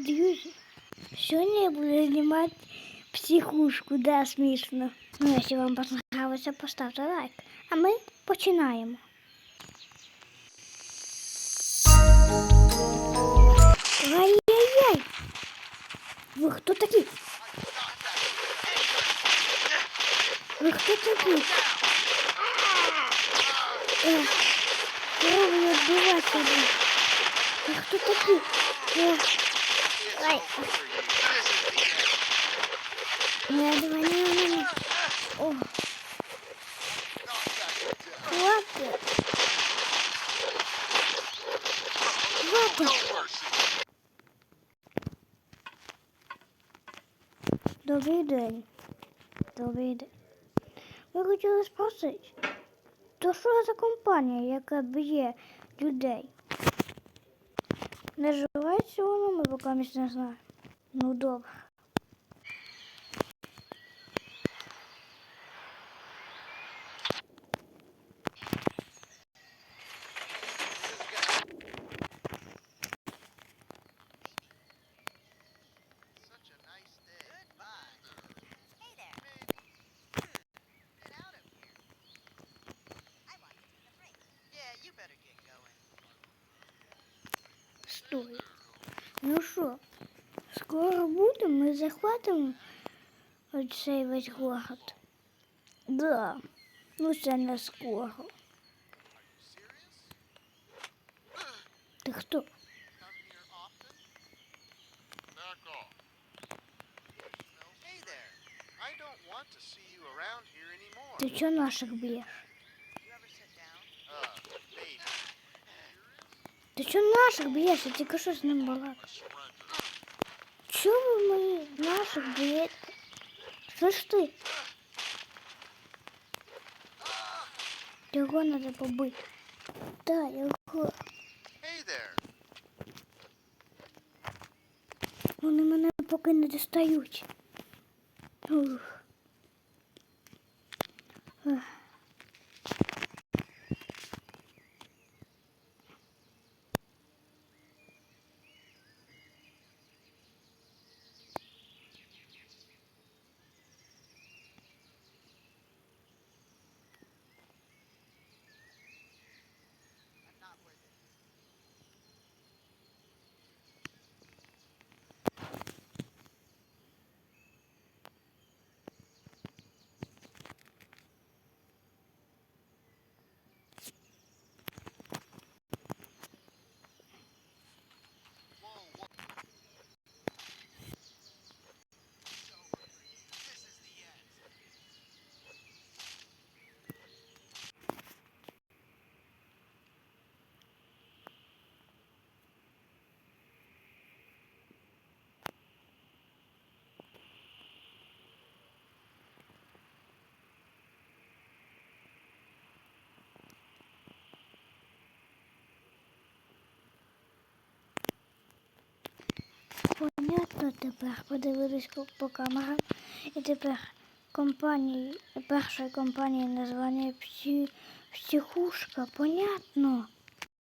Друзі, сьогодні я буду знімати психушку, да, смішно. Ну, якщо вам понравилося, поставте лайк. А ми починаємо. Ай-яй-яй! Ви хто такі? Ви хто такі? Е, Треба не вбивати. Ви хто такі? Е, Ай. Не, давай, не, не, не. О. Хватит. Хватит. Добрий день. Добрий день. Ми хотіли спросити, то що за компанія, яка б'є людей? Не живеться воно, ми поки не знаємо. Ну добре. Стой. Ну що, скоро буде, ми захватимо оцей весь город. Да. Ну це не скоро. Ти хто? Come here often? Back Ти чого наших б'єш? Я тільки що з ним балакав. Surrender. Чого ви мої наших б'єте? Слышь ти? Його треба побити. Да, його. Hey there. Вони мене поки не дістають. Ух. Ех. Понятно тепер. Подивились по, по камерам. І тепер компанії, першої компанії названня псі, психушка. Понятно.